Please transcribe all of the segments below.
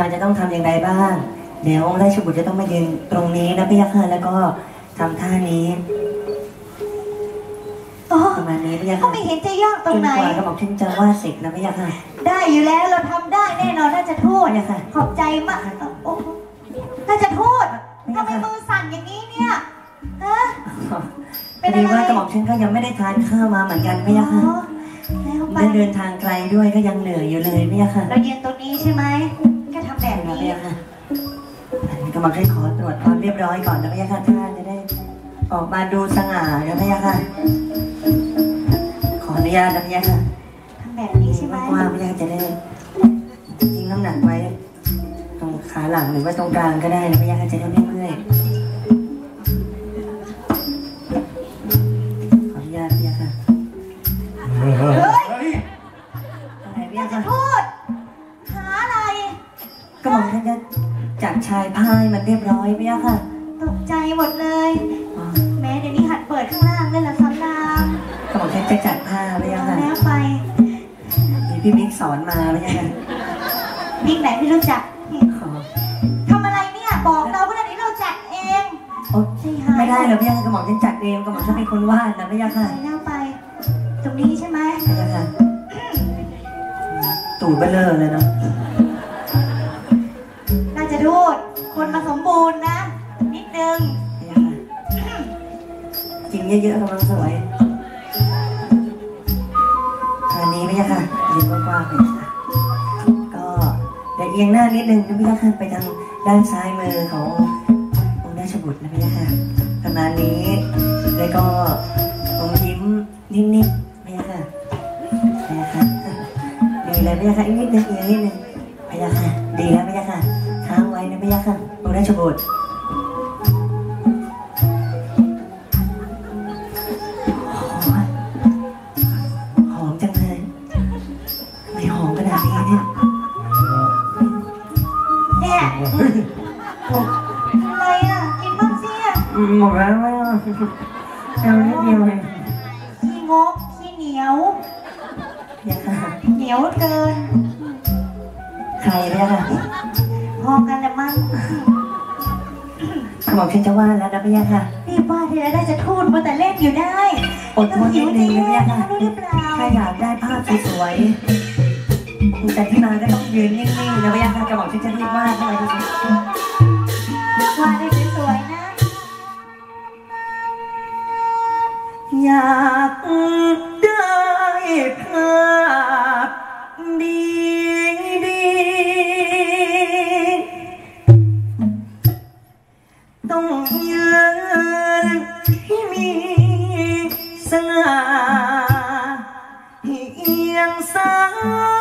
จะต้องทำอย่างไรบ้าง เดี๋ยวองค์ราชบุตรจะต้องมายืนตรงนี้นะพี่ยักษ์ค่ะแล้วก็ทำท่านี้อ๋อประมาณนี้พี่ยักษ์ก็ค่ะไม่เห็นจะยากตจรงนไหน กว่ากระบอกฉันจะวาดเสร็จนะพี่ยักษ์ค่ะได้อยู่แล้วเราทำได้แน่นอนน่าจะทูตเนี่ยค่ะ ขอบใจมากเอ่อโอ้โหน่าจะทูตเนี่ยทำไมค่ะ มือสั่นอย่างนี้เนี่ยฮะ พเป็อนอะไร ดีว่ากระบอกฉันก็ยังไม่ได้ทานข้าวมาเหมือนกันพี่ยักษ์อ๋ค่ะอแล้วไปได้เดินทางไกลด้วยก็ยังเหนื่อยอยู่เลยพี่ยักษ์ค่ะเรายืนตรงนี้ใช่ไหม ก็ทำแบบนะนี้พี่ยักษ์ค่ะอันนี้กระบอกฉันขอตรวจความเรียบร้อยก่อนนะพี่ยักษ์ค่ะท่านจะได้ ออกมาดูสง่านะพี่ยักษ์ค่ะ ขออนุญาตนะพี่ยักษ์ค่ะทำแบบนี้ใช่ไหมว่าไม่ได้จะได้ทิ้งน้ำหนักไว้ ตรงขาหลังหรือว่าตรงกลางก็ได้นะไม่ยากจะได้ไม่เมื่อยขออนุญาตพี่ยาค่ะเฮ้ยอะไรพี่าน่ายจะค่ะ อกท่านจะจัดชายพายมันเรียบร้อยพี่ยาค่ะตกใจหมดเลย อ๋อแม้เดี๋ยวนี้หัดเปิดข้างล่างเลยละซ้ำน้ก็บอกท่านจะจัดผ้าพี่ำยาเอาค่ะแล้วไปมีพี่บิ๊กสอนมาพี่ยาค่ะวิ่งไหนไม่รู้จักขอทำอะไรเนี่ย บอกเราว่าเดี๋ยวเราจัดเองโอ๊ยไม่ได้เลยพี่ยาค่ะก็บอกท่านจัดเองก็บอกท่านเป็นคนวาดนะพี่ยาไปค่ะแล้วไป ตรงนี้ใช่ไหม พี่ยาค่ะตูดเบลเลอร์เลยเนาะ คนมาสมบูรณ์นะ นิดนึงกินเยอะๆกำลังสวยอันนี้พี่ยค่ะยืนกว้างๆไปค่ะก็เดี๋ยวเอียงหน้านิดนึงนะพี่ยะค่ะไปทางด้านซ้ายมือขององค์ราชบุตรนะพี่ยะค่ะประมาณนี้แล้วก็องยิ้มนิ่มๆพี่ยค่ะพี่ยะค่ะดีเลยพี่ยะค่ะอีกนิดนึงอีกนิดนึงพี่ยะค่ะดีแล้วพี่ยะค่ะ ค้างไว้นะพี่ยะค่ะองค์ราชบุตรหอมจังเลยไม่หอมขนาดนี้เนี่ยเนี่ยอะไรอะ กินบ้างสิอะหมดแล้วไม่เอาเอานิดเดียวเองขี้งกขี้เหนียวเนี่ยค่ะเหนียวเกิน ใครเนี่ยค่ะ พอกันละมั้งขบอกฉันจะว่าแล้วนะพี่ยะค่ะรีบว่าทีละได้จะทูดมาแต่เล่นอยู่ได้อดทนนิดนึงนะพี่ยะค่ะรู้หรือเปล่าถ้าอยากได้ภาพสวยๆแต่ที่มาก็ต้องยืนนิ่งๆนะพี่ยะค่ะกระบอกฉันจะรีบวาดให้ดูสิว่าได้สวยๆนะ อยาก เอี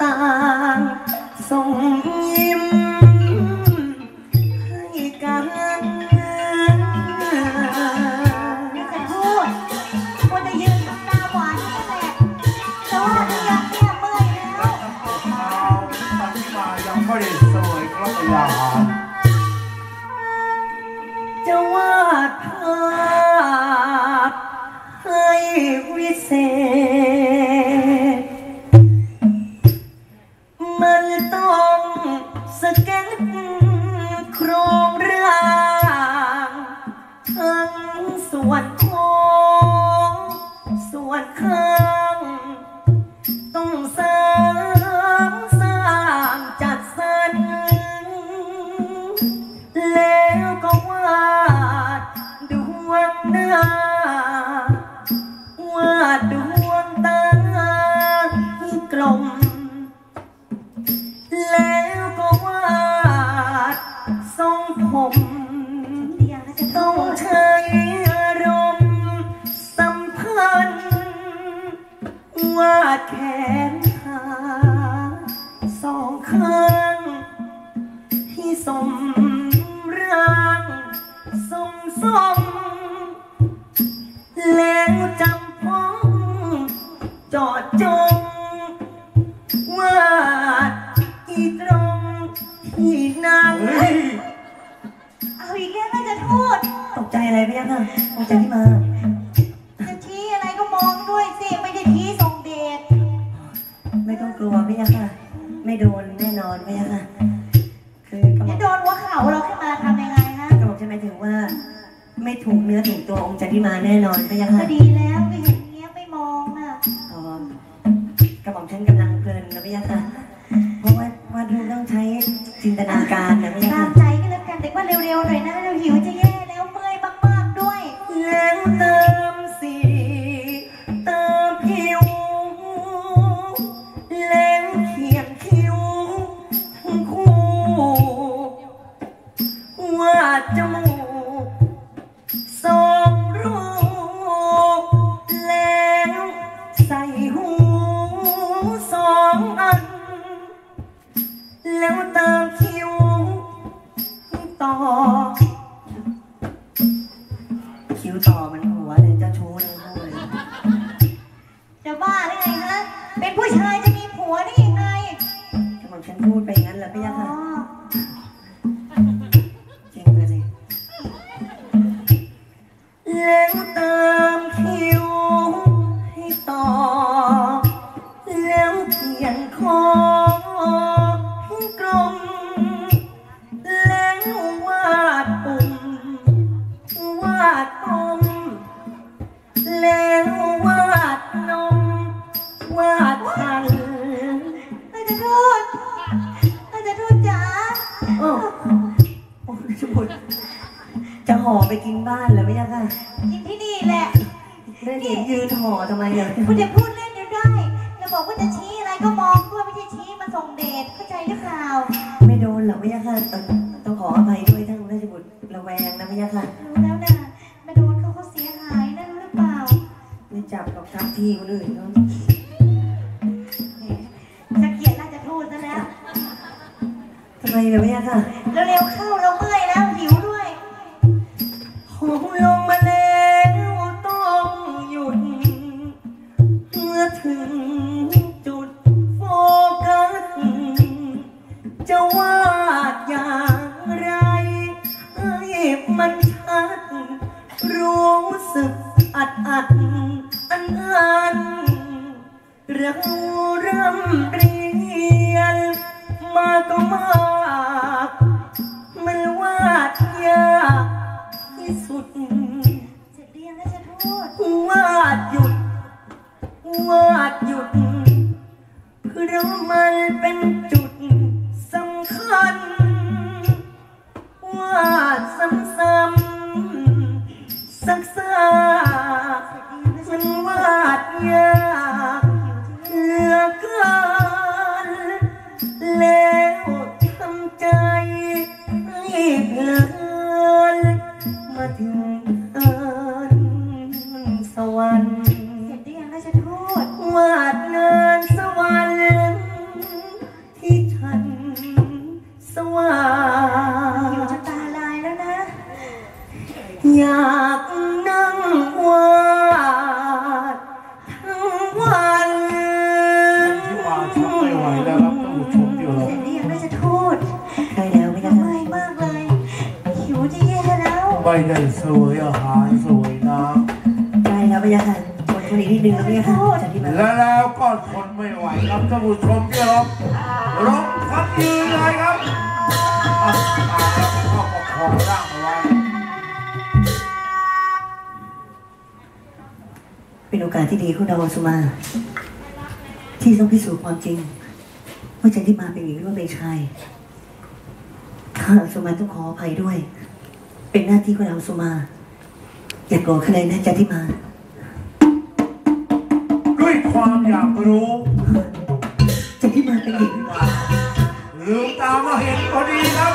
ต่างส่งยิ้มให้กันนี่จะพูดควรจะยืนทำตาหวานนั่แหละแต่ว่าที่ยังเนี่ยเมื่อยแล้วตอนที่มายังไม่ได้สวยพระพยาหารจ ว่าดวงตาที่กลม แล้วก็วาดทรงผมต้องใช้อารมณ์สัมพันธ์วาดแขนขาสองข้างที่สมร่างสมสม จอดจงว่าอีตรงที่นั่งเฮ้ยเอาอีกแล้วน่าจะพูดตกใจอะไรพี่ยักษ์อะตกใจที่มาจะชี้อะไรก็มองด้วยสิ ไม่ได้ชี้ส่งเดชไม่ต้องกลัวพี่ยักษ์อะไม่โดนแน่นอนพี่ยักษ์อะคือกระหม่จะอมโดนหัวเข่าเราขึ้นมาทำยังไงฮะกระหม่อมจะหมายถึงว่า ไม่ถูกเนื้อถูกตัวองค์จันทิมาแน่นอนพี่ยักษ์ก็อะดีแล้วไม่เห็น องอัน แล้วเติมคิ้วต่อ คิ้วต่อมันหัวเลยเจ้าชู้ทั้งคู่เลยจะบ้าได้ไงฮะ เป็นผู้ชายจะมีผัวได้ยังไงถ้าผมฉันพูดไปงั้นแหละพี่ยักษ์อ๋อค่ะ ไปกินบ้านเหรอไม่ยากค่ะกินที่นี่แหละได้เห็นยืนห่อทำไมอะคุณจะพูดเล่นอยู่ได้จะบอกว่าจะชี้อะไรก็มองด้วยไม่ใช่ชี้มาส่งเดชเข้าใจหรือเปล่า ไม่โดนหรอกไม่ยากค่ะต้องต้องขออภัยด้วยท่านราชบุตรระแวงนะไม่ยากค่ะรู้แล้วนะมาโดนเขาเขาเสียหายนะรู้หรือเปล่า ไม่จับกับทับที่คนอื่นเขาแหมจะเกลียดน่าจะทูดซะแล้วทำไมเหรอไม่ยากค่ะเร็วๆเข้าเราเมื่อ วาดอย่างไร ให้มันชัด รู้สึกอัดอัดอันอันเราเริ่มเรียน มาก็มากมันวาดยากที่สุด เสร็จเรียงแล้วจะทูดวาดหยุด วาดหยุดเพราะมันเป็นจุดาดซ้ำๆซักซากมันวาดยากเหลือเกินแล้วทำใจให้เพลินมาถึง ไม่ได้เสวยอาหารเสวยน้ใช่แล้วไม่ได้ค่ะคนคนนี้นิดนึงแล้วไม่ได้ค่ะจะที่ำมาและแล้วก็ทนไม่ไหวครับท่านผู้ชมที่เราร้องพักยืนเลยครับอะตายแล้วก็ประคองร่างเอาไว้เป็นโอกาสที่ดีของดาวสุมา ที่ต้องพิสูจน์ความจริงว่าจันทิมาเป็นหญิงหรือว่าเป็นชายข้าสุมาต้องขออภัยด้วย เป็นหน้าที่ของดาวสุมา อย่าโกรธข้าเลยนะจันทิมา ด้วยความอยากรู้จันทิมาเป็นหญิง ลืมตามาเห็นพอดีครับ